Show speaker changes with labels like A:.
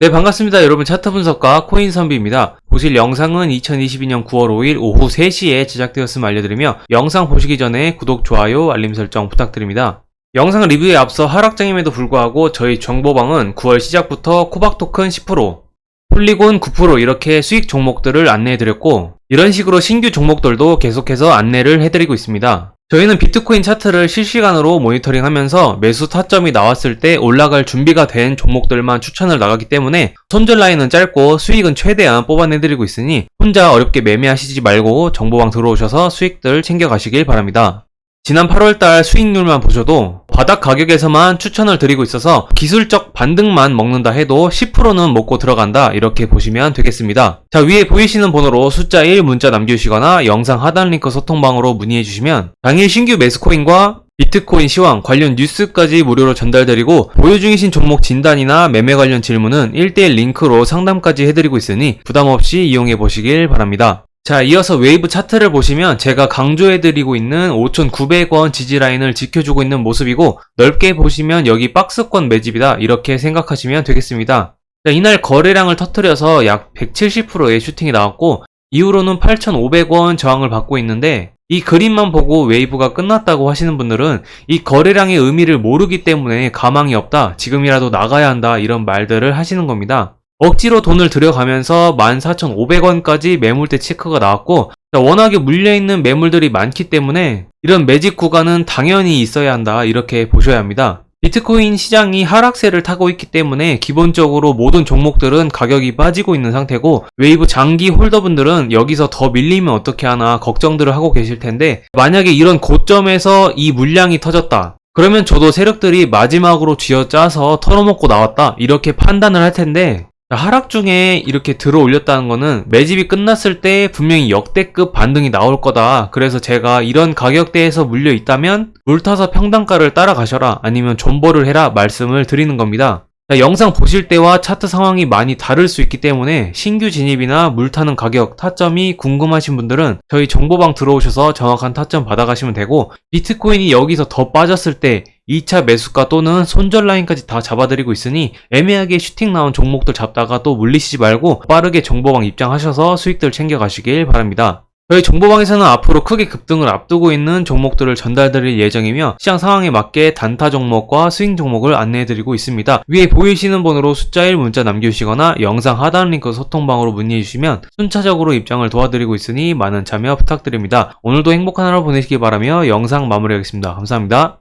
A: 네, 반갑습니다. 여러분 차트 분석가 코인 선비입니다. 보실 영상은 2022년 9월 5일 오후 3시에 제작되었음을 알려드리며 영상 보시기 전에 구독, 좋아요, 알림 설정 부탁드립니다. 영상 리뷰에 앞서 하락장임에도 불구하고 저희 정보방은 9월 시작부터 코박 토큰 10%, 폴리곤 9% 이렇게 수익 종목들을 안내해드렸고 이런 식으로 신규 종목들도 계속해서 안내를 해드리고 있습니다. 저희는 비트코인 차트를 실시간으로 모니터링 하면서 매수 타점이 나왔을 때 올라갈 준비가 된 종목들만 추천을 나가기 때문에 손절 라인은 짧고 수익은 최대한 뽑아내드리고 있으니 혼자 어렵게 매매하시지 말고 정보방 들어오셔서 수익들 챙겨가시길 바랍니다. 지난 8월달 수익률만 보셔도 바닥 가격에서만 추천을 드리고 있어서 기술적 반등만 먹는다 해도 10%는 먹고 들어간다 이렇게 보시면 되겠습니다. 자 위에 보이시는 번호로 숫자 1 문자 남겨주시거나 영상 하단 링크 소통방으로 문의해 주시면 당일 신규 매수코인과 비트코인 시황 관련 뉴스까지 무료로 전달드리고 보유 중이신 종목 진단이나 매매 관련 질문은 1대1 링크로 상담까지 해드리고 있으니 부담 없이 이용해 보시길 바랍니다. 자, 이어서 웨이브 차트를 보시면 제가 강조해드리고 있는 5,900원 지지라인을 지켜주고 있는 모습이고 넓게 보시면 여기 박스권 매집이다 이렇게 생각하시면 되겠습니다. 자, 이날 거래량을 터뜨려서 약 170%의 슈팅이 나왔고 이후로는 8,500원 저항을 받고 있는데 이 그림만 보고 웨이브가 끝났다고 하시는 분들은 이 거래량의 의미를 모르기 때문에 가망이 없다, 지금이라도 나가야 한다 이런 말들을 하시는 겁니다. 억지로 돈을 들여가면서 14,500원까지 매물대 체크가 나왔고 워낙에 물려있는 매물들이 많기 때문에 이런 매직 구간은 당연히 있어야 한다 이렇게 보셔야 합니다. 비트코인 시장이 하락세를 타고 있기 때문에 기본적으로 모든 종목들은 가격이 빠지고 있는 상태고 웨이브 장기 홀더분들은 여기서 더 밀리면 어떻게 하나 걱정들을 하고 계실 텐데 만약에 이런 고점에서 이 물량이 터졌다 그러면 저도 세력들이 마지막으로 쥐어짜서 털어먹고 나왔다 이렇게 판단을 할 텐데 하락 중에 이렇게 들어 올렸다는 거는 매집이 끝났을 때 분명히 역대급 반등이 나올 거다. 그래서 제가 이런 가격대에서 물려 있다면 물타서 평단가를 따라가셔라. 아니면 존버를 해라. 말씀을 드리는 겁니다. 자, 영상 보실 때와 차트 상황이 많이 다를 수 있기 때문에 신규 진입이나 물타는 가격, 타점이 궁금하신 분들은 저희 정보방 들어오셔서 정확한 타점 받아가시면 되고 비트코인이 여기서 더 빠졌을 때 2차 매수가 또는 손절 라인까지 다 잡아드리고 있으니 애매하게 슈팅 나온 종목들 잡다가 또 물리시지 말고 빠르게 정보방 입장하셔서 수익들 챙겨가시길 바랍니다. 저희 정보방에서는 앞으로 크게 급등을 앞두고 있는 종목들을 전달드릴 예정이며 시장 상황에 맞게 단타 종목과 스윙 종목을 안내해드리고 있습니다. 위에 보이시는 번호로 숫자 1 문자 남겨주시거나 영상 하단 링크 소통방으로 문의해주시면 순차적으로 입장을 도와드리고 있으니 많은 참여 부탁드립니다. 오늘도 행복한 하루 보내시기 바라며 영상 마무리하겠습니다. 감사합니다.